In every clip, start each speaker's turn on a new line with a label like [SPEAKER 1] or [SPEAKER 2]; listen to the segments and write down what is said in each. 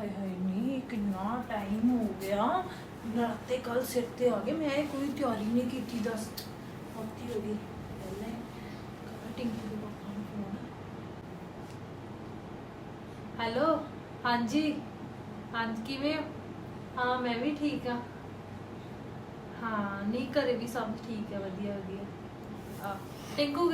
[SPEAKER 1] ਹਾਏ ਹਾਏ ਨਹੀਂ ਕਿੰਨਾ ਟਾਈਮ ਹੋ ਗਿਆ ਰਾਤੇ ਕੱਲ ਸਿਰ ਤੇ ਆ ਗਏ ਮੈਂ ਕੋਈ ਤਿਆਰੀ ਨਹੀਂ ਕੀਤੀ ਦੱਸ ਹਫਤੀ ਹੋ ਗਈ ਪਹਿਲੇ ਕਰਾ ਟਿੰਕੀ ਦੇ ਪਾਪਾ ਨੂੰ ਫੋਨ ਹੈਲੋ ਹਾਂਜੀ ਹਾਂਜੀ ਕਿਵੇਂ ਹੋ ਹਾਂ ਮੈਂ ਵੀ ਠੀਕ ਆ ਹਾਂ ਨਹੀਂ ਘਰੇ ਵੀ ਸਭ ਠੀਕ ਹੈ ਵਧੀਆ ਵਧੀਆ ਆ ਟਿੰਕੂ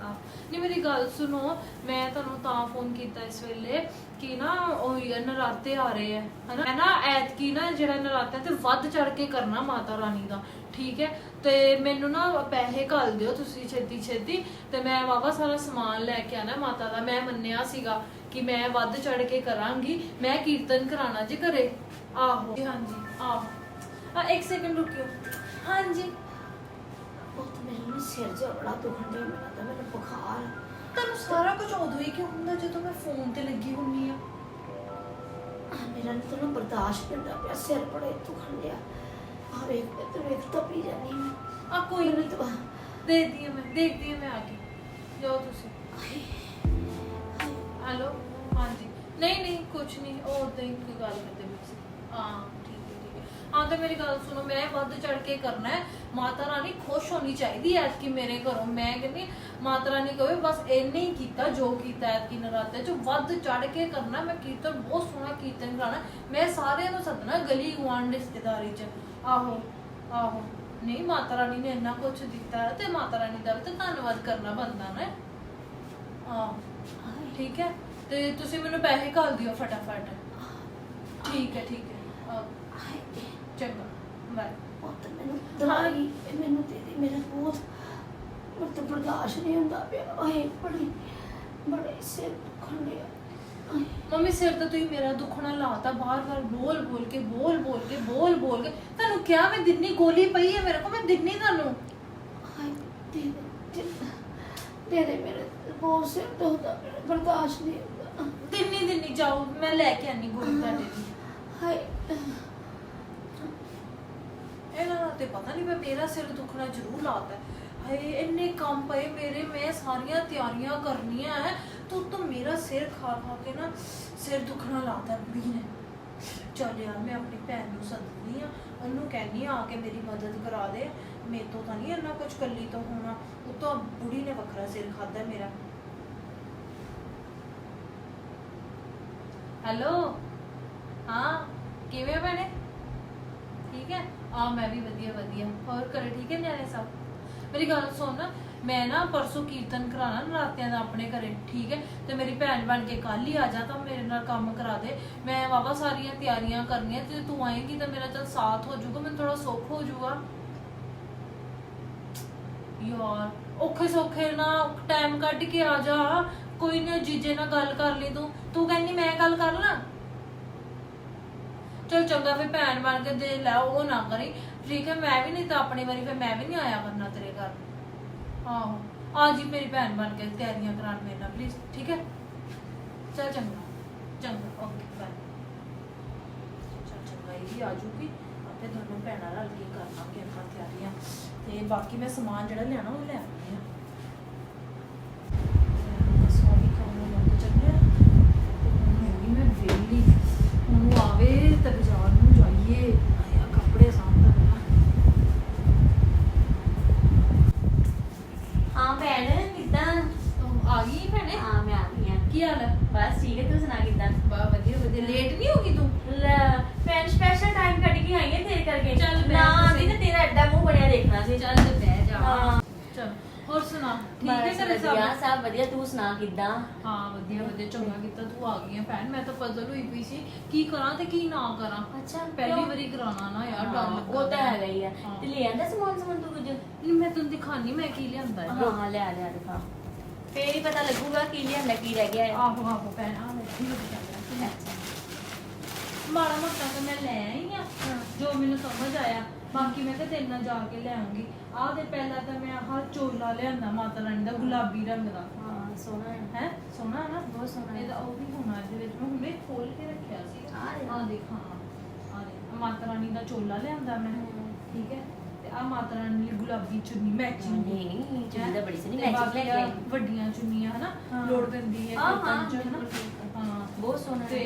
[SPEAKER 1] ਗਿਆ ਨਹੀਂ, ਮੇਰੀ ਗੱਲ ਸੁਣੋ, ਮੈਂ ਤੁਹਾਨੂੰ ਤਾਂ ਫੋਨ ਕੀਤਾ ਇਸ ਵੇਲੇ ਕਿ ਨਾ ਉਹ ਹੀ ਨਰਾਤੇ ਆ ਰਹੇ ਆ, ਹਨਾ? ਮੈਂ ਨਾ ਐਤਕੀ ਨਾ ਜਿਹੜਾ ਨਰਾਤਾ ਤੇ ਵੱਧ ਚੜ ਕੇ ਕਰਨਾ ਮਾਤਾ ਰਾਣੀ ਦਾ, ਠੀਕ ਹੈ? ਤੇ ਮੈਨੂੰ ਨਾ ਪੈਸੇ ਘੱਲ ਦਿਓ ਤੁਸੀਂ ਛੇਤੀ ਛੇਤੀ, ਤੇ ਮੈਂ ਵਾਵਾ ਸਾਰਾ ਸਮਾਨ ਲੈ ਕੇ ਆਣਾ ਮਾਤਾ ਦਾ। ਮੈਂ ਮੰਨਿਆ ਸੀਗਾ ਕਿ ਮੈਂ ਵੱਧ ਚੜ ਕੇ ਕਰਾਂਗੀ, ਮੈਂ ਕੀਰਤਨ ਕਰਾਣਾ ਜੀ ਘਰੇ। ਆਹੋ ਜੀ ਹਾਂਜੀ, ਆਹੋ। ਆ, ਇੱਕ ਸੈਕਿੰਡ ਰੁਕਿਓ। ਹਾਂਜੀ।
[SPEAKER 2] ਉਹ ਤਾਂ ਮੇਰੇ ਨੂੰ ਸਿਰ ਜਿਹਾ ਬੜਾ ਦੁਖਣ ਡਿਆ ਮੇਰਾ ਤਾਂ ਮੈਨੂੰ ਬੁਖਾਰ ਆ।
[SPEAKER 1] ਤੁਹਾਨੂੰ ਸਾਰਾ ਕੁਝ ਉਦੋਂ ਹੀ ਕਿਉਂ ਹੁੰਦਾ ਜਦੋਂ ਮੈਂ ਫੋਨ ਤੇ ਲੱਗੀ ਹੁੰਨੀ ਆ?
[SPEAKER 2] ਆਹ ਮੇਰਾ ਨੂੰ ਤਾਂ ਨਾ ਬਰਦਾਸ਼ਤ ਨਹੀਂ ਹੁੰਦਾ ਪਿਆ ਸਿਰ ਬੜੇ ਦੁਖਣ ਡਿਆ ਆ ਵੇਖ ਮੈਂ ਤੇ ਵੇਖ ਤਾਂ ਪੀ ਜਾਨੀ ਮੈਂ
[SPEAKER 1] ਆ ਕੋਈ
[SPEAKER 2] ਮੈਨੂੰ
[SPEAKER 1] ਨਹੀਂ
[SPEAKER 2] ਤਾਂ
[SPEAKER 1] ਦੇਖਦੀ ਹਾਂ ਮੈਂ ਦੇਖਦੀ ਹਾਂ ਮੈਂ ਆ ਕੇ। ਜਾਓ ਤੁਸੀਂ।
[SPEAKER 2] ਹਾਏ, ਹਾਏ।
[SPEAKER 1] ਹੈਲੋ? ਹਾਂਜੀ। ਨਹੀਂ ਨਹੀਂ ਕੁਝ ਨਹੀਂ ਉਹ ਉਦਾਂ ਹੀ ਕੋਈ ਗੱਲ ਕਰਦੇ ਸੀ। ਹਾਂ ਠੀਕ। ਹਾਂ ਤਾਂ ਮੇਰੀ ਗੱਲ ਸੁਣੋ ਮੈਂ ਵੱਧ ਚੜ ਕੇ ਕਰਨਾ ਹੈ। ਮਾਤਾ ਰਾਣੀ ਖੁਸ਼ ਹੋਣੀ ਚਾਹੀਦੀ ਹੈ ਕਿ ਮੇਰੇ ਘਰੋਂ। ਮੈਂ ਕਹਿੰਦੀ ਮਾਤਾ ਰਾਣੀ ਕਹੇ ਬਸ ਇੰਨੇ ਹੀ ਕੀਤਾ ਜੋ ਕੀਤਾ ਹੈ ਕਿ ਨਰਾਤੇ ਚ। ਵੱਧ ਚੜ ਕੇ ਕਰਨਾ ਮੈਂ ਕੀਰਤਨ ਬਹੁਤ ਸੋਹਣਾ ਕੀਰਤਨ ਕਰਾਣਾ ਮੈਂ ਸਾਰਿਆਂ ਨੂੰ ਸੱਦਣਾ ਗਲੀ ਗੁਆਂਢ ਰਿਸ਼ਤੇਦਾਰੀ ਚ। ਆਹੋ ਆਹੋ। ਨਹੀਂ ਮਾਤਾ ਰਾਣੀ ਨੇ ਇੰਨਾ ਕੁਝ ਦਿੱਤਾ ਤੇ ਮਾਤਾ ਰਾਣੀ ਦਾ ਵੀ ਤਾਂ ਧੰਨਵਾਦ ਕਰਨਾ ਬੰਦਾ ਨਾ ਆਹ ਠੀਕ ਹੈ। ਤੇ ਤੁਸੀਂ ਮੈਨੂੰ ਪੈਸੇ ਘੱਲ ਦਿਓ ਫਟਾਫਟ। ਠੀਕ ਹੈ ਠੀਕ ਹੈ। ਅਹ,
[SPEAKER 2] ਹਾਏ,
[SPEAKER 1] ਚੰਗਾ। ਬਾਏ
[SPEAKER 2] ਉਹ ਤਾਂ ਮੈਨੂੰ ਦਵਾਈ ਇਹ ਮੈਨੂੰ ਦੇ ਦੇ ਮੇਰਾ ਬਹੁਤ ਮੇਰੇ ਤੋਂ ਬਰਦਾਸ਼ਤ ਨਹੀਂ ਹੁੰਦਾ ਪਿਆ। ਹਾਏ ਬੜੀ ਬੜੇ ਸਿਰ ਦੁਖਣ ਡਿਆ ਹਾਏ।
[SPEAKER 1] ਮੰਮੀ ਸਿਰ ਤਾਂ ਤੁਸੀਂ ਮੇਰਾ ਦੁਖਣਾ ਲਾਤਾ ਬਾਰ-ਬਾਰ ਬੋਲ ਬੋਲ ਕੇ ਬੋਲ ਬੋਲ ਕੇ ਬੋਲ ਬੋਲ ਕੇ। ਤੁਹਾਨੂੰ ਕਿਹਾ ਮੈਂ ਦਿੰਨੀ ਗੋਲੀ ਪਈ ਹੈ ਮੇਰੇ ਕੋਲ ਮੈਂ ਦਿੰਨੀ ਤੁਹਾਨੂੰ।
[SPEAKER 2] ਹਾਏ ਦੇ ਦੇ ਦੇ ਦੇ। ਦੇ ਮੇਰੇ ਬਹੁਤ ਸਿਰ ਦੁਖਦਾ ਮੇਰਾ ਬਰਦਾਸ਼ਤ ਨਹੀਂ ਹੁੰਦਾ।
[SPEAKER 1] ਦਿੰਨੀ ਦਿੰਨੀ ਜਾਓ ਮੈਂ ਲੈ ਕੇ ਆਨੀ ਗੋਲੀ ਤੁਹਾਡੇ ਲਈ।
[SPEAKER 2] ਹਾਏ
[SPEAKER 1] ਇਹਨਾਂ ਦਾ ਤੇ ਪਤਾ ਨਹੀਂ ਮੈਂ ਮੇਰਾ ਸਿਰ ਦੁਖਣਾ ਜ਼ਰੂਰ ਲਾਤਾ ਹਾਏ, ਇੰਨੇ ਕੰਮ ਪਏ ਮੇਰੇ, ਮੈਂ ਸਾਰੀਆਂ ਤਿਆਰੀਆਂ ਕਰਨੀਆਂ ਹੈ। ਤੂੰ ਤਾਂ ਮੇਰਾ ਸਿਰ ਖਾ ਖਾ ਕੇ ਨਾ ਸਿਰ ਦੁਖਣਾ ਲਾਤਾ ਬੁੜੀ ਨੇ। ਚੱਲ ਯਾਰ, ਮੈਂ ਆਪਣੀ ਭੈਣ ਨੂੰ ਸੱਦਦੀ ਆ ਉਹਨੂੰ ਕਹਿੰਨੀ ਆ ਕੇ ਮੇਰੀ ਮਦਦ ਕਰਾ ਦੇ। ਮੇਰੇ ਤੋਂ ਤਾਂ ਨਹੀਂ ਇੰਨਾ ਕੁਝ ਕੱਲੀ ਤੋਂ ਹੋਣਾ। ਉਹ ਤਾਂ ਬੁੜੀ ਨੇ ਵੱਖਰਾ ਸਿਰ ਖਾਦਾ ਮੇਰਾ। ਹੈਲੋ? ਹਾਂ, ਕਿਵੇਂ ਹੋ ਭੈਣੇ? ਠੀਕ ਹੈ? ਆ ਮੈਂ ਵੀ ਵਧੀਆ ਵਧੀਆ। ਹੋਰ ਘਰੇ ਠੀਕ ਹੈ ਨਿਆਣੇ ਸਭ? ਮੇਰੀ ਗੱਲ ਸੁਣ ਮੈਂ ਨਾ ਪਰਸੋਂ ਕੀਰਤਨ ਕਰਾਣਾ ਨਰਾਤਿਆਂ ਦਾ ਆਪਣੇ ਘਰੇ, ਠੀਕ ਹੈ? ਤੇ ਮੇਰੀ ਭੈਣ ਬਣ ਕੇ ਕੱਲ ਹੀ ਆ ਜਾ, ਤਾਂ ਮੇਰੇ ਨਾਲ ਕੰਮ ਕਰਾ ਦੇ। ਮੈਂ ਵਾਵਾ ਸਾਰੀਆਂ ਤਿਆਰੀਆਂ ਕਰਨੀਆਂ, ਤੇ ਤੂੰ ਆਏਂਗੀ ਤਾਂ ਮੇਰਾ ਚਲ ਸਾਥ ਹੋ ਜਾਊਗਾ, ਮੈਨੂੰ ਥੋੜਾ ਸੁੱਖ ਹੋ ਜਾਊਗਾ। ਯਾਰ, ਔਖੇ ਸੌਖੇ ਨਾ ਟਾਈਮ ਕੱਢ ਕੇ ਆ ਜਾ। ਕੋਈ ਨਾ ਜੀਜੇ ਨਾਲ ਗੱਲ ਕਰ ਲਈ ਤੂੰ। ਤੂੰ ਕਹਿੰਦੀ ਮੈਂ ਗੱਲ ਕਰ ਲਾਂ? ਚਲ ਚੰਗਾ, ਫਿਰ ਭੈਣ ਬਣ ਕੇ ਦੇ ਲੈ, ਉਹ ਨਾ ਕਰੀ। ਠੀਕ ਹੈ, ਮੈਂ ਵੀ ਨਹੀਂ ਤਾਂ ਆਪਣੀ ਵਾਰੀ ਫਿਰ ਮੈਂ ਵੀ ਨਹੀਂ ਆਇਆ ਕਰਨਾ ਤੇਰੇ ਘਰ। ਆਹੋ, ਆ ਜੀ ਮੇਰੀ ਭੈਣ ਬਣ ਕੇ ਤਿਆਰੀਆਂ ਕਰਾਉਣ ਮੇਰੇ ਨਾਲ ਪਲੀਜ਼ ਠੀਕ ਹੈ? ਚਲ ਚੰਗਾ ਚੰਗਾ ਓਕੇ ਬਾਏ ਚਲ ਚੰਗਾ, ਇਹ ਵੀ ਆ ਜੂਗੀ। ਆਪੇ ਦੋਨੋਂ ਭੈਣਾਂ ਰਲ ਕੇ ਕਰ ਲਾਂਗੇ ਆਪਾਂ ਤਿਆਰੀਆਂ। ਤੇ ਬਾਕੀ ਮੈਂ ਸਮਾਨ ਜਿਹੜਾ ਲਿਆਣਾ ਉਹ ਲੈ ਆਉਂਦੀ ਆ ਸੋਰੀ ਕੰਮ ਨੂੰ ਚੱਲਿਆ। ਤੇ ਹੁਣ ਹੋ ਮੈਂ ਵੇਲੀ ਹੁਣ ਉਹ ਆਵੇ ਤੇ ਬਾਜ਼ਾਰ ਨੂੰ ਜਾਈਏ ਆਇਆ ਕੱਪੜੇ ਸਾਂਭਦਾ ਪਹਿਲਾਂ
[SPEAKER 3] ਹਾਂ ਭੈਣ ਕਿੱਦਾਂ
[SPEAKER 1] ਉਹ ਆ ਗਈ ਭੈਣੇ
[SPEAKER 3] ਹਾਂ ਮੈਂ ਆ ਗਈ ਆ
[SPEAKER 1] ਕੀ ਹਾਲ ਹੈ
[SPEAKER 3] ਬਸ ਠੀਕ ਹੈ ਤੂੰ ਸੁਣਾ ਕਿੱਦਾਂ
[SPEAKER 1] ਬਾ ਵਧੀਆ ਵਧੀਆ ਲੇਟ ਨਹੀਂ ਹੋ ਗਈ ਤੂੰ
[SPEAKER 3] ਲੈ ਭੈਣ ਸਪੈਸ਼ਲ ਟਾਈਮ ਕੱਢ ਕੇ ਆਈ ਹੈ ਤੇਰੇ ਕਰਕੇ
[SPEAKER 1] ਚੱਲ ਬਹਿ
[SPEAKER 3] ਨਾ
[SPEAKER 1] ਤੂੰ
[SPEAKER 3] ਆਂਦੀ
[SPEAKER 1] ਸਹੀ।
[SPEAKER 3] ਤੇ ਤੇਰਾ ਐਡਾ ਮੂੰਹ ਬਣਿਆ ਦੇਖਣਾ ਸੀ
[SPEAKER 1] ਚੱਲ ਤੇ ਬਹਿ ਜਾ
[SPEAKER 3] ਹਾਂ।
[SPEAKER 1] ਚਲ ਹੋਰ ਸੁਣਾ ਠੀਕ ਹੈ
[SPEAKER 3] ਬਸ
[SPEAKER 1] ਘਰੇ
[SPEAKER 3] ਵਧੀਆ,
[SPEAKER 1] ਸਭ
[SPEAKER 3] ਸਭ ਵਧੀਆ ਤੂੰ ਸੁਣਾ ਕਿੱਦਾਂ?
[SPEAKER 1] ਹਾਂ ਵਧੀਆ ਵਧੀਆ ਚੰਗਾ ਕੀਤਾ ਤੂੰ ਆ ਗਈ ਹੈ ਭੈਣ। ਮੈਂ ਤਾਂ ਪਜ਼ਲ ਹੋਈ ਪਈ ਸੀ ਕੀ ਕਰਾਂ ਤੇ ਕੀ ਨਾ ਕਰਾਂ?
[SPEAKER 3] ਅੱਛਾ
[SPEAKER 1] ਪਹਿਲੀ ਵਾਰੀ ਕਰਾਉਣਾ ਨਾ ਯਾਰ ਡਰ ਲੱਗਾ
[SPEAKER 3] ਉਹ ਤਾਂ ਹੈਗਾ ਹੀ ਆ।
[SPEAKER 1] ਹਾਂ।
[SPEAKER 3] ਤੇ ਲੈ ਆਂਦਾ ਸਮਾਨ ਸਮਾਨ ਤੂੰ ਕੁਝ?
[SPEAKER 1] ਨਹੀਂ ਮੈਂ ਤੈਨੂੰ ਦਿਖਾਣੀ ਮੈਂ ਕੀ ਲਿਆਂਦਾ ਹੈ।
[SPEAKER 3] ਹਾਂ ਲੈ ਆ ਲੈ ਆ ਦਿਖਾ। ਫੇਰ ਹੀ ਪਤਾ ਲੱਗੂਗਾ ਕੀ ਲਿਆਂਦਾ ਕੀ ਰਹਿ ਗਿਆ ਹੈ।
[SPEAKER 1] ਆਹੋ ਆਹੋ ਭੈਣ ਆ ਹੋ ਗਿਆ
[SPEAKER 3] ਅੱਛਾ
[SPEAKER 1] ਮਾੜਾ ਮੋਟਾ ਤਾਂ ਮੈਂ ਲੈ ਆਈ ਆ ਜੋ ਮੈਨੂੰ ਸਮਝ ਆਇਆ। ਬਾਕੀ ਮੈਂ ਕਿਹਾ ਤੇਰੇ ਨਾਲ ਜਾ ਕੇ ਲੈ ਆਉਂਗੀ ਆਹ ਤੇ ਪਹਿਲਾਂ ਤਾਂ ਮੈਂ ਆਹ ਚੋਲਾ ਲਿਆਂਦਾ ਮਾਤਾ ਰਾਣੀ ਦਾ ਗੁਲਾਬੀ ਰੰਗ ਦਾ।
[SPEAKER 3] ਹਾਂ ਸੋਹਣਾ ਹੈ
[SPEAKER 1] ਹੈ ਸੋਹਣਾ ਨਾ
[SPEAKER 3] ਬਹੁਤ ਸੋਹਣਾ ਹੈ।
[SPEAKER 1] ਇਹਦਾ ਉਹ ਵੀ ਹੋਣਾ ਇਹਦੇ ਵਿੱਚ ਮੈਂ ਹੁਣੇ ਖੋਲ ਕੇ ਰੱਖਿਆ ਸੀ
[SPEAKER 3] ਆਹ ਦੇਖ।
[SPEAKER 1] ਆਹ ਦੇਖ ਹਾਂ ਆਹ ਦੇਖ ਮਾਤਾ ਰਾਣੀ ਦਾ ਚੋਲਾ ਲਿਆਂਦਾ ਮੈਂ
[SPEAKER 3] ਹਮ।
[SPEAKER 1] ਠੀਕ ਹੈ ਤੇ ਆ ਮਾਤਾ ਰਾਣੀ ਲਈ ਗੁਲਾਬੀ ਚੁੰਨੀ ਮੈਚਿੰਗ
[SPEAKER 3] ਨਹੀਂ ਨਹੀਂ ਚੁੰਨੀ ਤਾਂ ਬੜੀ ਸੋਹਣੀ ਮੈਚਿੰਗ ਲੈ ਕੇ
[SPEAKER 1] ਆਹ
[SPEAKER 3] ਆਈ।
[SPEAKER 1] ਵੱਡੀਆਂ ਚੁੰਨੀਆਂ ਹਨਾ
[SPEAKER 3] ਹਾਂ।
[SPEAKER 1] ਲੋੜ ਪੈਂਦੀ ਹੈ
[SPEAKER 3] ਹਾਂ, ਹਾਂ,
[SPEAKER 1] ਚ ਹਨਾ
[SPEAKER 3] ਬਿਲਕੁਲ, ਬਿਲਕੁਲ।
[SPEAKER 1] ਹਾਂ
[SPEAKER 3] ਬਹੁਤ ਸੋਹਣਾ
[SPEAKER 1] ਤੇ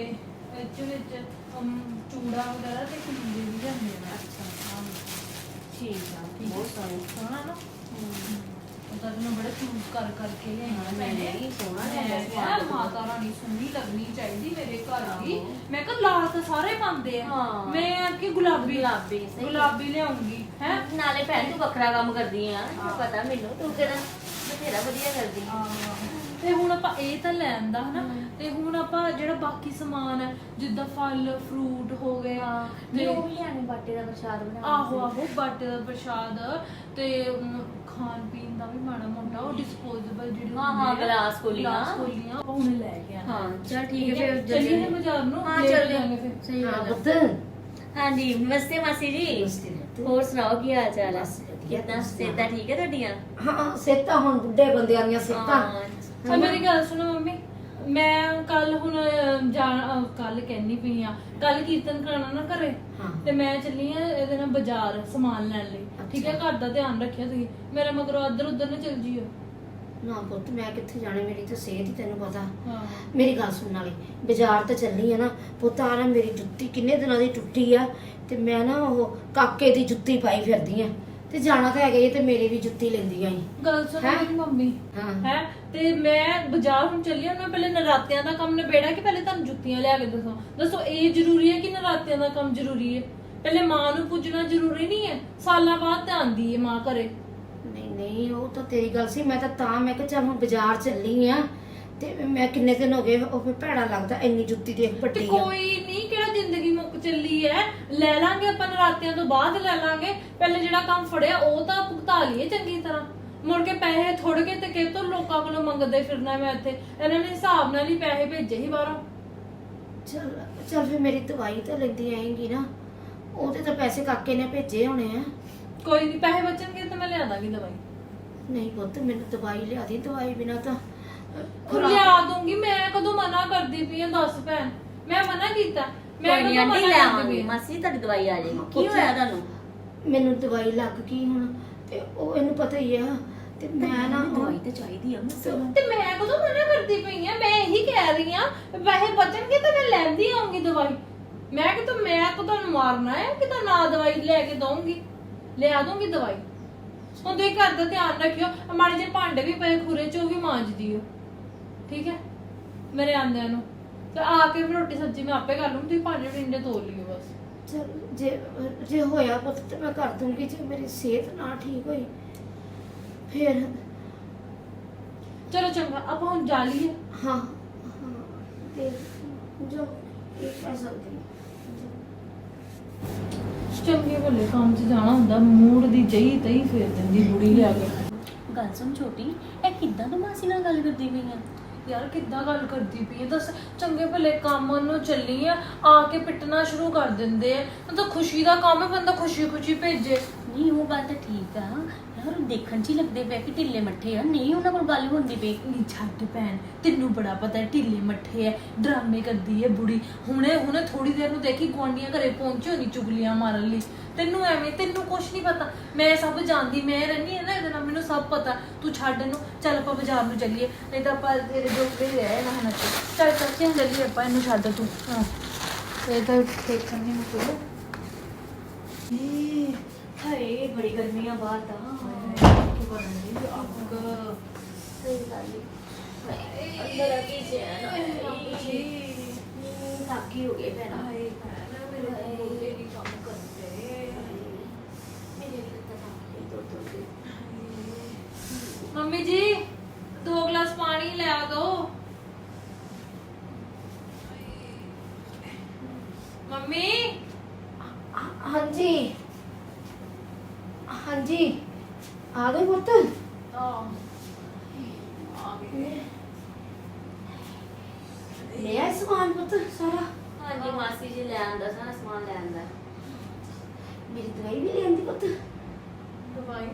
[SPEAKER 1] ਇਹ 'ਚ ਵਿੱਚ ਅਮ, ਚੂੜਾ ਵਗੈਰਾ ਤੇ ਕੁੰਡੇ ਵੀ ਜਾਂਦੇ ਨੇ
[SPEAKER 3] ਅੱਛਾ।
[SPEAKER 1] ਹਾਂ
[SPEAKER 3] ਠੀਕ ਆ ਬਹੁਤ ਸੋਹਣੇ
[SPEAKER 1] ਸੋਹਣਾ ਨਾ
[SPEAKER 3] ਹਮ।
[SPEAKER 1] ਉਹ ਤਾਂ ਮੈਂ ਬੜਾ ਚੂਜ਼ ਕਰ ਕਰਕੇ
[SPEAKER 3] ਹਾਂ,
[SPEAKER 1] ਲਿਆਈ
[SPEAKER 3] ਨਹੀਂ, ਸੋਹਣਾ
[SPEAKER 1] ਮੈਂ ਕਿਹਾ ਮਾਤਾ ਰਾਣੀ ਸੋਹਣੀ ਲੱਗਣੀ ਚਾਹੀਦੀ ਮੇਰੇ ਘਰ ਦੀ। ਮੈਂ ਕਿਹਾ ਲਾਲ ਤਾਂ ਸਾਰੇ ਪਾਉਂਦੇ ਆ।
[SPEAKER 3] ਹਾਂ।
[SPEAKER 1] ਮੈਂ ਕਿ ਗੁਲਾਬੀ।
[SPEAKER 3] ਗੁਲਾਬੀ, ਸਹੀ।
[SPEAKER 1] ਗੁਲਾਬੀ ਲਿਆਉਂਗੀ ਹੈ?
[SPEAKER 3] ਨਾਲੇ ਭੈਣ ਤੂੰ ਵੱਖਰਾ ਕੰਮ ਕਰਦੀ ਆ। ਪਤਾ ਮੈਨੂੰ ਤੂੰ ਕਿਹੜਾ ਬਥੇਰਾ ਵਧੀਆ ਕਰਦੀ। ਆ
[SPEAKER 1] ਤੇ ਹੁਣ ਆਪਾਂ ਇਹ ਤਾਂ ਲੈ ਆਂਦਾ ਹਨਾ। ਤੇ ਹੁਣ ਆਪਾਂ ਜਿਹੜਾ ਬਾਕੀ ਸਮਾਨ ਹੈ ਜਿੱਦਾਂ ਫਲ ਫਰੂਟ ਹੋ ਗਏ
[SPEAKER 3] ਤੇ
[SPEAKER 1] ਤੇ
[SPEAKER 3] ਉਹ ਵੀ ਲਿਆਣੇ ਬਾਟੇ ਦਾ ਪ੍ਰਸ਼ਾਦ ਬਣਾ
[SPEAKER 1] ਆਹੋ ਆਹੋ ਬਾਟੇ ਦਾ ਪ੍ਰਸ਼ਾਦ ਤੇ ਖਾਣ ਪੀਣ ਦਾ ਵੀ ਮਾੜਾ ਮੋਟਾ ਉਹ ਡਿਸਪੋਜ਼ੇਬਲ ਜਿਹੜੇ
[SPEAKER 3] ਹਾਂ, ਹਾਂ, ਗਲਾਸ ਕੌਲੀਆਂ।
[SPEAKER 1] ਗਲਾਸ ਕੌਲੀਆਂ ਉਹ ਹੁਣ ਲੈ ਕੇ ਆਣਾ
[SPEAKER 3] ਹਾਂ ਚਲ ਠੀਕ ਹੈ ਫਿਰ
[SPEAKER 1] ਚੱਲੀਏ ਨਾ ਬਾਜ਼ਾਰ ਨੂੰ
[SPEAKER 3] ਹਾਂ
[SPEAKER 1] ਲੈ
[SPEAKER 3] ਚੱਲ
[SPEAKER 1] ਜਾਵਾਂਗੇ ਫਿਰ।
[SPEAKER 3] ਸਹੀ
[SPEAKER 2] ਹਾਂ।
[SPEAKER 3] ਗੱਲ ਹੈ ਹਾਂਜੀ ਨਮਸਤੇ ਮਾਸੀ ਜੀ। ਹੋਰ ਸੁਣਾਓ ਕੀ ਹਾਲ ਚਾਲ ਹੈ? ਕਿਦਾਂ
[SPEAKER 2] ਤੁਸੀਂ
[SPEAKER 3] ਸਿਹਤਾਂ ਠੀਕ ਹੈ ਤੁਹਾਡੀਆਂ?
[SPEAKER 2] ਹਾਂ ਸੇਤਾ ਹੁਣ ਬੁੱਢੇ ਬੰਦਿਆਂ ਦੀਆਂ ਸੇਤਾ
[SPEAKER 1] ਅੱਛਾ। ਮੇਰੀ ਗੱਲ ਸੁਣੋ ਮੰਮੀ। ਮੈਂ ਕੱਲ ਹੁਣ ਜਾਣ ਕੱਲ ਕਹਿਨੀ ਪਈ ਆ ਕੱਲ ਕੀਰਤਨ ਕਰਾਉਣਾ ਨਾ ਘਰੇ
[SPEAKER 2] ਹਾਂ।
[SPEAKER 1] ਤੇ ਮੈਂ ਚੱਲੀ ਆ ਇਹਦੇ ਨਾਲ ਬਾਜ਼ਾਰ ਸਮਾਨ ਲੈਣ ਲਈ। ਠੀਕ ਹੈ। ਘਰ ਦਾ ਧਿਆਨ ਰੱਖਿਓ ਤੁਸੀਂ। ਮੇਰੇ ਮਗਰੋਂ ਇੱਧਰ ਉੱਧਰ ਨਾ ਚਲ ਜਿਓ।
[SPEAKER 2] ਨਾ ਪੁੱਤ ਮੈਂ ਕਿੱਥੇ ਜਾਣਾ? ਮੇਰੀ ਤਾਂ ਸਿਹਤ ਹੀ ਤੈਨੂੰ ਪਤਾ। ਮੇਰੀ ਗੱਲ ਸੁਣਨ ਵਾਲੀ ਬਾਜ਼ਾਰ ਤਾਂ ਚੱਲੀ ਆ ਨਾ। ਪੁੱਤ ਆ ਨਾ ਮੇਰੀ ਜੁੱਤੀ ਕਿੰਨੇ ਦਿਨਾਂ ਦੀ ਟੁੱਟੀ ਆ ਤੇ ਮੈਂ ਨਾ ਉਹ ਕਾਕੇ ਦੀ ਜੁੱਤੀ ਪਾਈ ਫਿਰਦੀ ਆ। ਤੇ ਜਾਣਾ ਤਾਂ ਹੈਗਾ ਹੀ ਤੇ ਮੇਰੀ ਵੀ ਜੁੱਤੀ ਲੈਂਦੀ ਆਈ
[SPEAKER 1] ਗੱਲ ਸੁਣੋ
[SPEAKER 2] ਹੈਂ?
[SPEAKER 1] ਮੇਰੀ ਮੰਮੀ।
[SPEAKER 2] ਹਾਂ।
[SPEAKER 1] ਹੈ? ਤੇ ਮੈਂ ਬਾਜ਼ਾਰ ਹੁਣ ਚੱਲੀ ਹਾਂ ਮੈਂ ਪਹਿਲੇ ਨਰਾਤਿਆਂ ਦਾ ਕੰਮ ਨਿਬੇੜਾ ਕਿ ਪਹਿਲੇ ਤੁਹਾਨੂੰ ਜੁੱਤੀਆਂ ਲਿਆ ਕੇ ਦੱਸੋ ਦੱਸੋ ਇਹ ਜ਼ਰੂਰੀ ਹੈ ਕਿ ਨਰਾਤਿਆਂ ਦਾ ਕੰਮ ਜ਼ਰੂਰੀ ਹੈ? ਪਹਿਲੇ ਮਾਂ ਨੂੰ ਪੁੱਜਣਾ ਜ਼ਰੂਰੀ ਨਹੀਂ ਹੈ? ਸਾਲਾਂ ਬਾਅਦ ਤਾਂ ਆਂਦੀ ਹੈ ਮਾਂ ਘਰੇ।
[SPEAKER 2] ਨਹੀਂ ਨਹੀਂ ਉਹ ਤਾਂ ਤੇਰੀ ਗੱਲ ਸੀ ਮੈਂ ਤਾਂ ਤਾਂ ਮੈਂ ਕਿਹਾ ਚੱਲ ਹੁਣ ਬਾਜ਼ਾਰ ਚੱਲੀ ਆ ਤੇ ਮੈਂ ਕਿੰਨੇ ਦਿਨ ਹੋ ਗਏ ਉਹ ਫਿਰ ਭੈੜਾ ਲੱਗਦਾ ਇੰਨੀ ਜੁੱਤੀ ਦੇਖ
[SPEAKER 1] ਤੇ
[SPEAKER 2] ਵੱਡੀ ਆ।
[SPEAKER 1] ਕੋਈ ਨਹੀਂ ਚੱਲੀ ਹੈ ਲੈ ਲਾਂਗੇ ਆਪਾਂ ਨਰਾਤਿਆਂ ਤੋਂ ਬਾਅਦ ਲੈ ਲਾਂਗੇ। ਪਹਿਲੇ ਜਿਹੜਾ ਕੰਮ ਫੜਿਆ ਉਹ ਤਾਂ ਭੁਗਤਾ ਲਈਏ ਚੰਗੀ ਤਰ੍ਹਾਂ। ਮੁੜ ਕੇ ਪੈਸੇ ਥੋੜ ਕੇ ਤੇ ਕਿਤੋਂ ਲੋਕਾਂ ਕੋਲੋਂ ਮੰਗਦੇ ਫਿਰਨਾ ਮੈਂ ਇੱਥੇ। ਇਹਨਾਂ ਨੇ ਹਿਸਾਬ ਨਾਲ ਹੀ ਪੈਸੇ ਭੇਜੇ ਸੀ ਬਾਹਰੋਂ।
[SPEAKER 2] ਚੱਲ ਚੱਲ ਫਿਰ ਮੇਰੀ ਦਵਾਈ ਤਾਂ ਲੈਂਦੀ ਆਏਗੀ ਨਾ। ਉਹਦੇ ਤਾਂ ਪੈਸੇ ਕਾਕੇ ਨੇ ਭੇਜੇ ਹੋਣੇ ਆ।
[SPEAKER 1] ਕੋਈ ਨਹੀਂ ਪੈਸੇ ਬਚਣਗੇ ਤਾਂ ਮੈਂ ਲਿਆ ਦਾਂਗੀ ਦਵਾਈ।
[SPEAKER 2] ਨਹੀਂ ਪੁੱਤ ਮੈਨੂੰ ਦਵਾਈ ਲਿਆ ਦੀ ਦਵਾਈ ਬਿਨਾ ਤਾਂ।
[SPEAKER 1] ਉਹ ਲਿਆ ਦੂੰਗੀ ਮੈਂ ਕਦੋਂ ਮਨਾ ਕਰਦੀ ਪਈ ਆ ਦੱਸ ਭੈਣ। ਮੈਂ ਮਨਾ ਕੀਤਾ। ਮੈਂ
[SPEAKER 3] ਕੋਈ ਆਂਟੀ
[SPEAKER 1] ਮਨਾ
[SPEAKER 3] ਆਵਾਂਗੀ? ਮਾਸੀ ਤੁਹਾਡੀ ਦਵਾਈ ਆ ਜਾਏਗੀ। ਕੀ
[SPEAKER 2] ਪੁੱਤ,
[SPEAKER 3] ਹੋਇਆ ਤੁਹਾਨੂੰ?
[SPEAKER 2] ਮੈਨੂੰ ਦਵਾਈ ਲੱਗ ਗਈ ਹੁਣ ਤੇ ਉਹ ਇਹਨੂੰ ਪਤਾ ਹੀ ਆ ਤੇ ਮੈਂ ਨਾ
[SPEAKER 3] ਦਵਾਈ ਤਾਂ ਚਾਹੀਦੀ ਆ ਮਾਸੀ ਨੂੰ।
[SPEAKER 1] ਤੇ ਮੈਂ ਕਦੋਂ ਮਨਾ ਕਰਦੀ ਪਈ ਆ ਮੈਂ ਇਹੀ ਕਹਿ ਰਹੀ ਆ ਪੈਸੇ ਬਚਣਗੇ ਤਾਂ ਮੈਂ ਲੈਂਦੀ ਆਉਂਗੀ ਦਵਾਈ। ਮੈਂ ਕਿ ਤੂੰ ਮੈਂ ਕੋ ਤੁਹਾਨੂੰ ਮਾਰਨਾ ਹੈ ਕਿ ਤਾਂ ਨਾ ਦਵਾਈ ਲੈ ਕੇ ਦਊਂਗੀ। ਲਿਆ ਦੂੰਗੀ ਦਵਾਈ। ਹੁਣ ਤੁਸੀਂ ਘਰ ਦਾ ਧਿਆਨ ਰੱਖਿਓ ਆਹ ਮਾੜੇ ਜਿਹੇ ਭਾਂਡੇ ਵੀ ਪਏ ਖੁਰੇ ਚ ਉਹ ਵੀ ਮਾਂਜ ਦਿਓ ਠੀਕ ਹੈ? ਮੇਰੇ ਆਂਦਿਆਂ ਨੂੰ। ਤੇ ਆ ਕੇ ਫਿਰ ਰੋਟੀ ਸਬਜ਼ੀ ਮੈਂ ਆਪੇ ਕਰ ਲੂੰਗੀ ਤੁਸੀਂ ਭਾਂਡੇ ਟਿੰਡੇ ਧੋ ਲਿਓ ਬਸ।
[SPEAKER 2] ਚੱਲ ਜੇ ਜੇ ਹੋਇਆ ਪੁੱਤ ਤੇ ਮੈਂ ਕਰ ਦੂੰਗੀ ਜੇ ਮੇਰੀ ਸਿਹਤ ਨਾ ਠੀਕ ਹੋਈ ਫਿਰ
[SPEAKER 1] ਚਲੋ ਚੰਗਾ ਆਪਾਂ ਹੁਣ ਜਾ ਲਈਏ।
[SPEAKER 2] ਹਾਂ ਹਾਂ ਤੇ ਜੋ ਇਹ ਕਰ ਸਕਦੀ
[SPEAKER 1] ਚੰਗੇ ਭਲੇ ਕੰਮ 'ਚ ਜਾਣਾ ਹੁੰਦਾ ਮੂਡ ਦੀ ਜਈ ਤਈ ਫੇਰ ਦਿੰਦੀ ਬੁੜੀ ਲਿਆ ਕੇ।
[SPEAKER 3] ਗੱਲ ਸੁਣ ਛੋਟੀ ਇਹ ਕਿੱਦਾਂ ਤੂੰ ਮਾਸੀ ਨਾਲ ਗੱਲ ਕਰਦੀ ਪਈ ਆ?
[SPEAKER 1] ਯਾਰ ਕਿੱਦਾਂ ਗੱਲ ਕਰਦੀ ਪਈ ਹੈ ਦੱਸ, ਚੰਗੇ ਭਲੇ ਕੰਮ ਨੂੰ ਚੱਲੀ ਆ ਆ ਕੇ ਪਿੱਟਣਾ ਸ਼ੁਰੂ ਕਰ ਦਿੰਦੇ ਆ। ਉਹ ਤਾਂ ਖੁਸ਼ੀ ਦਾ ਕੰਮ ਹੈ ਬੰਦਾ ਖੁਸ਼ੀ ਖੁਸ਼ੀ ਭੇਜੇ।
[SPEAKER 3] ਨਹੀਂ, ਉਹ ਗੱਲ ਤਾਂ ਠੀਕ ਆ। ਯਾਰ ਦੇਖਣ 'ਚ ਹੀ ਲੱਗਦੇ ਪਏ ਕਿ ਢਿੱਲੇ ਮੱਠੇ ਆ। ਨਹੀਂ, ਉਹਨਾਂ ਕੋਲ ਗੱਲ ਹੁੰਦੀ ਪਈ।
[SPEAKER 1] ਨੀ ਛੱਡ ਭੈਣ, ਤੈਨੂੰ ਬੜਾ ਪਤਾ ਹੈ ਢਿੱਲੇ ਮੱਠੇ ਐ ਡਰਾਮੇ ਕਰਦੀ ਐ ਬੁੜੀ। ਹੁਣੇ ਹੁਣੇ ਥੋੜੀ ਦੇਰ ਨੂੰ ਦੇਖੀ ਗੁਆਂਢੀਆਂ ਘਰੇ ਪਹੁੰਚੀ ਹੋਣੀ ਚੁਗਲੀਆਂ ਮਾਰਨ ਲਈ। ਤੈਨੂੰ ਐਵੇਂ, ਤੈਨੂੰ ਕੁਛ ਨਹੀਂ ਪਤਾ। ਮੈਂ ਸਭ ਜਾਣਦੀ, ਮੈਂ ਰਹਿਣੀ ਹੈ ਨਾ ਇਹਦੇ ਨਾਲ, ਮੈਨੂੰ ਸਭ ਪਤਾ। ਤੂੰ ਛੱਡ ਇਹਨੂੰ, ਚੱਲ ਆਪਾਂ ਬਾਜ਼ਾਰ ਨੂੰ ਚੱਲੀਏ। ਨਹੀਂ ਤਾਂ ਆਪਾਂ ਤੇਰੇ ਜੋਗੇ ਹੀ ਰਹਿ ਨਾ ਹਨਾ ਚੱਲ ਚੱਲ ਚੱਲੀਏ ਆਪਾਂ? ਇਹਨੂੰ ਛੱਡ ਤੂੰ। ਹਾਂ। ਇਹ ਤਾਂ ਦੇਖਣ ਨਹੀਂ ਮੁਕੂ ਇਹ
[SPEAKER 3] ਹਾਏ ਬੜੀ ਗਰਮੀ ਆ ਬਾਹਰ ਤਾਂ
[SPEAKER 1] ਕੀ ਬਣ ਰਹੀ ਹੈ ਅੱਗ
[SPEAKER 3] ਸਹੀ ਗੱਲ ਹੈ ਅੰਦਰ ਆ ਕੇ ਚੈਨ ਥੱਕੀ ਹੋ ਗਈ ਭੈਣਾ
[SPEAKER 1] ਹਾਏ ਭੈਣ ਮੇਰੇ ਗੋਡੇ ਨਹੀਂ ਕੰਮ ਕਰਦੇ
[SPEAKER 3] ਮੇਰੇ ਵੀ ਤਾਂ ਥੱਕ ਗਈ ਦੋ ਦੋ ਦਿਨ
[SPEAKER 1] ਮੰਮੀ ਜੀ ਦੋ ਗਲਾਸ ਪਾਣੀ ਲਿਆ ਦੋ ਮੰਮੀ
[SPEAKER 2] ਹਾਂ- ਹਾਂਜੀ ਹਾਂਜੀ। ਆ ਗਏ ਪੁੱਤ?
[SPEAKER 1] ਆ ਆ ਗਏ
[SPEAKER 2] ਲੈ ਆਏ ਸਮਾਨ ਪੁੱਤ ਸਾਰਾ।
[SPEAKER 3] ਹਾਂਜੀ ਮਾਸੀ ਜੀ ਲੈ ਆਂਦਾ ਸਾਰਾ ਸਮਾਨ ਲੈ ਆਂਦਾ।
[SPEAKER 2] ਮੇਰੀ ਦਵਾਈ ਵੀ ਲੈਂਦੀ ਪੁੱਤ।
[SPEAKER 1] ਦਵਾਈ?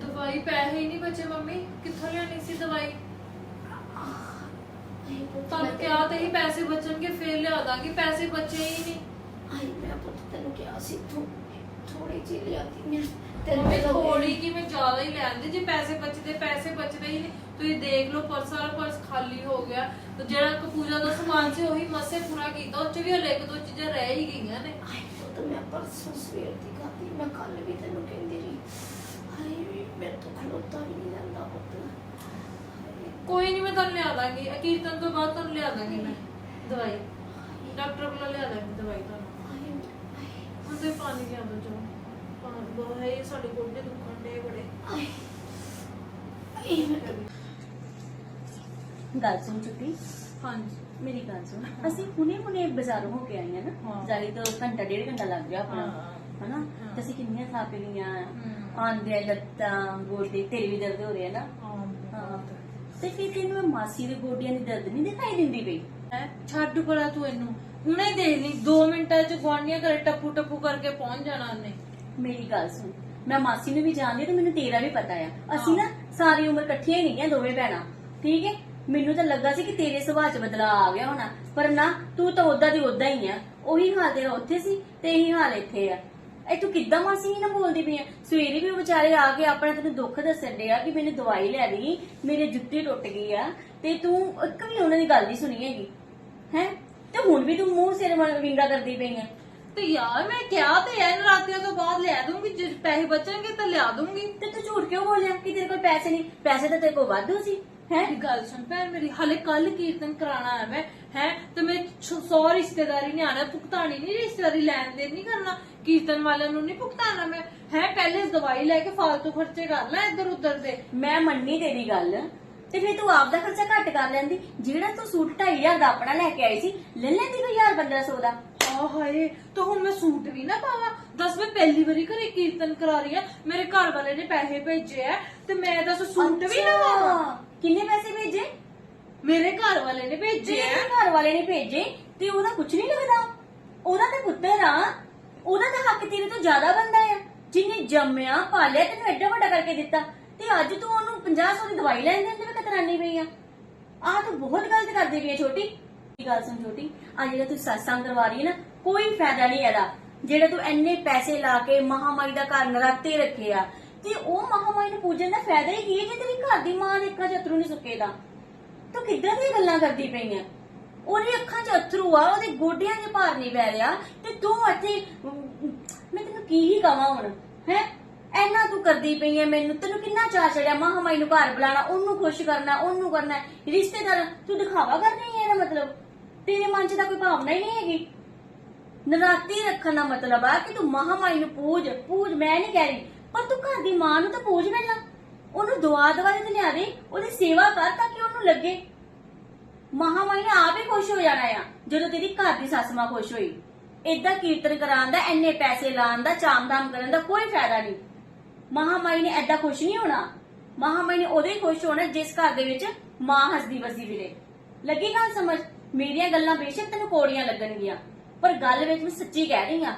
[SPEAKER 1] ਦਵਾਈ ਪੈਸੇ ਹੀ ਨਹੀਂ ਬਚੇ ਮੰਮੀ। ਕਿੱਥੋਂ ਲਿਆਣੀ ਸੀ ਦਵਾਈ? ਤੁਹਾਨੂੰ ਕਿਹਾ ਤੇ ਹੀ ਪੈਸੇ ਬਚਣਗੇ ਫੇਰ ਲਿਆ ਦਾਂਗੀ। ਪੈਸੇ ਬਚੇ ਹੀ ਨਹੀਂ।
[SPEAKER 2] ਆਈ ਮੈਂ ਪੁੱਤ ਤੈਨੂੰ ਕਿਹਾ ਸੀ ਤੂੰ ਥੋੜੀ ਜਿਹੀ ਲਿਆਤੀ ਮੈਂ ਤੈਨੂੰ
[SPEAKER 1] ਮੰਮੀ
[SPEAKER 2] ਪਹਿਲਾਂ
[SPEAKER 1] ਥੋੜੀ ਕਿ ਮੈਂ ਜ਼ਿਆਦਾ ਹੀ ਲੈਂਦੀ ਜੇ ਪੈਸੇ ਬਚਦੇ ਪੈਸੇ ਬਚਦੇ ਹੀ ਨਹੀਂ। ਤੁਸੀਂ ਦੇਖ ਲਓ ਪਰਸ ਵਾਲਾ ਪਰਸ ਖਾਲੀ ਹੋ ਗਿਆ। ਤੇ ਜਿਹੜਾ ਕ- ਪੂਜਾ ਦਾ ਸਮਾਨ ਅੱਜ ਉਹੀ ਮਸੇ ਪੂਰਾ ਕੀਤਾ। ਉਹ ਚ ਵੀ ਹਲੇ ਇੱਕ ਦੋ ਚੀਜ਼ਾਂ ਰਹਿ ਹੀ ਗਈਆਂ ਨੇ।
[SPEAKER 2] ਆਏ ਪੁੱਤ ਮੈਂ ਪਰਸੋਂ ਸਵੇਰ ਦੀ ਖਾਧੀ। ਮੈਂ ਕੱਲ ਵੀ ਤੈਨੂੰ ਕਹਿੰਦੀ ਰਹੀ। ਹਾਏ ਮੈਂ ਤਾਂ ਖਲੋਤਾ ਵੀ ਨਹੀਂ ਜਾਂਦਾ ਪੁੱਤ ਹਾਏ,
[SPEAKER 1] ਕੋਈ ਨਹੀਂ ਮੈਂ ਤੁਹਾਨੂੰ ਲਿਆ ਦਾਂਗੀ। ਇਹ ਕੀਰਤਨ ਤੋਂ ਬਾਅਦ ਤੁਹਾਨੂੰ ਲਿਆ ਦਾਂਗੀ ਮੈਂ ਦਵਾਈ। ਡਾਕਟਰ ਕੋਲ ਲਿਆ ਦਾਂਗੀ ਦਵਾਈ ਤੁਹਾਨੂੰ।
[SPEAKER 2] ਹਾਏ,
[SPEAKER 1] ਹੁਣ ਤੇ ਪਾਣੀ ਲਿਆ ਦੋ ਚਲੋ। ਬਹੁਤ ਸਾਡੇ ਗੋਡੇ ਦੁਖਣ ਦੇ ਬੜੇ
[SPEAKER 2] ਹਾਏ। ਇਹ ਮੈਂ
[SPEAKER 3] ਗੱਲ ਸੁਣ ਚੁੱਕੀ?
[SPEAKER 1] ਹਾਂਜੀ।
[SPEAKER 3] ਮੇਰੀ ਗੱਲ ਸੁਣ। ਅਸੀਂ ਹੁਣੇ ਹੁਣੇ ਬਾਜ਼ਾਰੋਂ ਹੋ ਕੇ ਆਈਆਂ ਨਾ।
[SPEAKER 1] ਹਾਂ।
[SPEAKER 3] ਜਾਈ ਤਾਂ ਘੰਟਾ ਡੇਢ ਘੰਟਾ ਲੱਗ ਗਿਆ ਆਪਣਾ।
[SPEAKER 1] ਹਾਂ।
[SPEAKER 3] ਹਨਾ?
[SPEAKER 1] ਹਾਂ।
[SPEAKER 3] ਤੇ ਅਸੀਂ ਕਿੰਨੀਆਂ ਥੱਕ ਗਈਆਂ।
[SPEAKER 1] ਹਮ।
[SPEAKER 3] ਆਂਦੇ ਲੱਤਾਂ ਗੋਡੇ ਤੇਰੇ ਵੀ ਦਰਦ ਹੋ ਰਹੇ ਨਾ। ਹਾਂ ਤੇ ਫਿਰ ਤੈਨੂੰ ਮੈਂ ਮਾਸੀ ਦੇ ਗੋਡਿਆਂ ਦੀ ਦਰਦ ਨਹੀਂ ਦਿਖਾਈ ਦਿੰਦੀ ਪਈ?
[SPEAKER 1] ਹੈ? ਛੱਡ ਪੜਾ ਤੂੰ ਇਹਨੂੰ। ਹੁਣੇ ਦੇਖ ਲਈ। 2 ਮਿੰਟਾਂ ਚ ਗੁਆਂਢੀਆਂ ਘਰੇ ਟੱਪੂ ਟੱਪੂ ਕਰਕੇ ਪਹੁੰਚ ਜਾਣਾ ਉਹਨੇ।
[SPEAKER 3] ਮੇਰੀ ਗੱਲ ਸੁਣ। ਮੈਂ ਮਾਸੀ ਨੂੰ ਵੀ ਜਾਣਦੀ ਤੇ ਮੈਨੂੰ ਤੇਰਾ ਵੀ ਪਤਾ ਆ। ਅਸੀਂ। ਨਾ ਸਾਰੀ ਉਮਰ ਇਕੱਠੀਆਂ ਹੀ ਨਹੀਂ ਦੋਵੇਂ ਭੈਣਾਂ। ਠੀਕ ਹੈ? ਮੈਨੂੰ ਤਾਂ ਲੱਗਾ ਸੀ ਕਿ ਤੇਰੇ ਸੁਭਾਅ 'ਚ ਬਦਲਾਅ ਆ ਗਿਆ ਹੋਣਾ। ਪਰ ਨਾ ਤੂੰ ਤਾਂ ਉਦਾਂ ਦੀ ਉਦਾਂ ਹੀ ਆ। ਉਹੀ ਹਾਲ ਤੇਰਾ ਉੱਥੇ ਸੀ ਤੇ ਇਹੀ ਹਾਲ ਇੱਥੇ ਆ। ਇਹ ਤੂੰ ਕਿੱਦਾਂ ਮਾਸੀ ਹੀ ਨਾ ਬੋਲਦੀ ਪਈ ਆ? ਸਵੇਰੇ ਵੀ ਉਹ ਵਿਚਾਰੇ ਆ ਕੇ ਆਪਣਾ ਤੈਨੂੰ ਦੁੱਖ ਦੱਸਣ ਡਿਆ ਕਿ ਮੈਨੂੰ ਦਵਾਈ ਲੈ ਦੀ ਮੇਰੇ ਜੁੱਤੀ ਟੁੱਟ ਗਈ ਆ। ਤੇ ਤੂੰ ਇੱਕ ਵੀ ਉਹਨਾਂ ਦੀ ਗੱਲ ਨਹੀਂ ਸੁਣੀ ਹੈਗੀ। ਹੈ? ਤੇ ਹੁਣ ਵੀ ਤੂੰ ਮੂੰਹ ਸਿਰ ਵਿੰਗਾ ਕਰਦੀ ਪਈ ਆ।
[SPEAKER 1] ਤੇ ਯਾਰ ਮੈਂ ਕਿਹਾ ਤੇ ਐ ਨਰਾਤਿਆਂ ਤੋਂ ਬਾਅਦ ਲਿਆ ਦੂੰਗੀ ਜੇ ਪੈਸੇ ਬਚਣਗੇ ਤਾਂ ਲਿਆ ਦੂੰਗੀ।
[SPEAKER 3] ਤੇ ਤੂੰ ਝੂਠ ਕਿਉਂ ਬੋਲਿਆ ਕਿ ਤੇਰੇ ਕੋਲ ਪੈਸੇ ਨਹੀਂ? ਪੈਸੇ ਤਾਂ ਤੇਰੇ ਕੋਲ ਵਾਧੂ ਸੀ ਹੈ?
[SPEAKER 1] ਗੱਲ ਸੁਣ ਭੈਣ ਮੇਰੀ ਹਲੇ ਕੱਲ ਕੀਰਤਨ ਕਰਾਣਾ ਹੈ ਮੈਂ ਹੈ? ਤੇ ਮੈਂ 100 ਰਿਸ਼ਤੇਦਾਰੀ ਨੇ ਆਣਾ ਭੁਗਤਾਣੀ ਨਹੀਂ ਰਿਸ਼ਤੇਦਾਰੀ ਲੈਣ ਦੇਣ ਨਹੀਂ ਕਰਨਾ। ਕੀਰਤਨ ਵਾਲਿਆਂ ਨੂੰ ਨਹੀਂ ਭੁਗਤਾਣਾ ਮੈਂ ਹੈ? ਪਹਿਲੇ ਦਵਾਈ ਲੈ ਕੇ ਫालतू ਖਰਚੇ ਕਰ ਲੈ ਇੱਧਰ ਉੱਧਰ ਦੇ।
[SPEAKER 3] ਮੈਂ ਮੰਨੀ ਤੇਰੀ ਗੱਲ ਤੇ ਫਿਰ ਤੂੰ ਆਪ ਦਾ ਖਰਚਾ ਘੱਟ ਕਰ ਲੈਂਦੀ। ਜਿਹੜਾ ਤੂੰ ਸੂਟ 2500 ਦਾ ਆਪਣਾ ਲੈ ਕੇ ਆਈ ਸੀ ਲੈ ਲੈਂਦੀ ਕੋਈ 1500 ਦਾ?
[SPEAKER 1] ਆ ਹਾਏ ਤਾਂ ਹੁਣ ਮੈਂ ਸੂਟ ਵੀ ਨਾ ਪਾਵਾਂ। ਦੱਸ ਮੈਂ ਪਹਿਲੀ ਵਾਰੀ ਘਰੇ ਕੀਰਤਨ ਕਰਾ ਰਹੀ ਆ। ਮੇਰੇ ਘਰ ਵਾਲੇ ਨੇ ਪੈਸੇ ਭੇਜੇ ਆ ਤੇ ਮੈਂ ਦੱਸ ਸੂਟ ਵੀ ਨਾ ਪਾਵਾਂ।
[SPEAKER 3] ਕਿੰਨੇ ਪੈਸੇ ਭੇਜੇ?
[SPEAKER 1] ਮੇਰੇ ਘਰ ਵਾਲੇ ਨੇ ਭੇਜੇ ਆ।
[SPEAKER 3] ਘਰ ਵਾਲੇ ਨੇ ਭੇਜੇ ਤੇ ਉਹਦਾ ਕੁਝ ਨਹੀਂ ਲੱਗਦਾ। ਉਹਦਾ ਤੇ ਪੁੱਤਰ ਆ। ਉਹਦਾ ਤਾਂ ਹੱਕ ਤੇਰੇ ਤੋਂ ਜ਼ਿਆਦਾ ਬੰਦਾ ਆ। ਜਿਹਨੇ ਜੰਮਿਆ ਪਾਲਿਆ ਤੈਨੂੰ ਐਡਾ ਵੱਡਾ ਕਰਕੇ ਦਿੱਤਾ। ਤੇ ਅੱਜ ਤੂੰ ਉਹਨੂੰ 50 ਦੀ ਦਵਾਈ ਲੈਣ ਦੇ ਅੰਦਰ ਕਤਰਾਨੀ ਪਈ ਆ। ਆਹ ਤੂੰ ਬਹੁਤ ਗਲਤ ਕਰਦੀ ਪਈ ਆ ਛੋਟੀ। ਇਹ ਗੱਲ ਸੁਣ ਛੋਟੀ। ਆ ਜਿਹੜਾ ਤੂੰ satsang ਕਰਵਾ ਰਹੀ ਹੈ ਨਾ, ਕੋਈ ਫਾਇਦਾ ਨਹੀਂ ਇਹਦਾ। ਜਿਹੜਾ ਤੂੰ ਇੰਨੇ ਪੈਸੇ ਲਾ ਕੇ ਮਹਾਮਾਈ ਦਾ ਘਰ ਨਰਾਤੇ ਰੱਖੇ ਆ, ਤੇ ਉਹ ਮਹਾਮਾਈ ਨੂੰ ਪੂਜਣ ਦਾ ਫਾਇਦਾ ਹੀ ਕੀ ਹੈ ਜੇ ਤੇਰੀ ਘਰ ਦੀ ਮਾਂ ਦੇ ਅੱਖਾਂ 'ਚ ਅਥਰੂ ਨਹੀਂ ਸੁੱਕੇਦਾ ਤੂੰ? ਕਿੱਦਾਂ ਦੀਆਂ ਗੱਲਾਂ ਕਰਦੀ ਪਈ ਆ? ਉਹਦੀ ਅੱਖਾਂ 'ਚ ਅਥਰੂ ਆ, ਉਹਦੇ ਗੋਡਿਆਂ 'ਚ ਭਾਰ ਨਹੀਂ ਪੈ ਰਿਹਾ, ਤੇ ਤੂੰ ਇੱਥੇ ਮੈਂ ਤੈਨੂੰ ਕੀ ਹੀ ਕਵਾਂ ਹੁਣ, ਹੈ? ਐਨਾ ਤੂੰ ਕਰਦੀ ਪਈ ਐ ਮੈਨੂੰ, ਤੈਨੂੰ ਕਿੰਨਾ ਚਾਹ ਚੜਿਆ ਮਹਾਮਾਈ ਨੂੰ ਘਰ ਬੁਲਾਣਾ ਉਹਨੂੰ ਖੁਸ਼ ਕਰਨਾ, ਉਹਨੂੰ ਕਰਨਾ, ਰਿਸ਼ਤੇਦਾਰ, ਤੂੰ ਦਿਖਾਵਾ ਕਰ ਰਹੀ ਹੈ ਇਹਦਾ ਮਤਲਬ? ਤੇਰੇ ਮਨ 'ਚ ਤਾਂ ਕੋਈ ਭਾਵਨਾ ਹੀ ਨਹੀਂ ਹੈਗੀ। ਨਰਾਤੀ ਰੱਖਣ ਦਾ ਮਤਲਬ ਆ ਕਿ ਤੂੰ ਮਹਾਮਾਈ ਨੂੰ ਪੂਜ ਪੂਜ, ਮੈਂ ਨਹੀਂ ਕਹਿ ਰਹੀ। ਪਰ ਤੂੰ ਘਰ ਦੀ ਮਾਂ ਨੂੰ ਤਾਂ ਪੂਜ ਪਹਿਲਾਂ ਉਹਨੂੰ ਦੁਆ ਦਵਾਰੇ ਤੇ ਲਿਆ ਦੇ ਉਹਦੀ ਸੇਵਾ ਕਰ ਤਾਂ ਕਿ ਉਹਨੂੰ ਲੱਗੇ। ਮਹਾਮਾਈ ਨੇ ਆਪ ਹੀ ਖੁਸ਼ ਹੋ ਜਾਣਾ ਆ, ਜਦੋਂ ਤੇਰੀ ਘਰ ਦੀ ਸੱਸ ਮਾਂ ਖੁਸ਼ ਹੋਈ। ਏਦਾਂ ਕੀਰਤਨ ਕਰਾਉਣ ਦਾ, ਇੰਨੇ ਪੈਸੇ ਲਾਉਣ ਦਾ, ਚਾਮਦਾਮ ਕਰਨ ਦਾ ਕੋਈ ਫਾਇਦਾ ਨਹੀਂ। ਮਹਾਮਾਈ ਨੇ ਐਦਾਂ ਖੁਸ਼ ਨਹੀਂ ਹੋਣਾ। ਮਹਾਮਾਈ ਨੇ ਉਹਦੇ ਹੀ ਖੁਸ਼ ਹੋਣਾ ਜਿਸ ਘਰ ਦੇ ਵਿੱਚ ਮਾਂ ਹੱਸਦੀ ਵਸਦੀ ਫਿਰੇ। ਲੱਗੀ ਗੱਲ ਸਮਝ? ਮੇਰੀਆਂ ਗੱਲਾਂ ਬੇਸ਼ੱਕ ਤੈਨੂੰ ਕੋੜੀਆਂ ਲੱਗਣਗੀਆਂ ਪਰ ਗੱਲ ਵਿੱਚ ਮੈਂ ਸੱਚੀ ਕਹਿ ਰਹੀ ਹਾਂ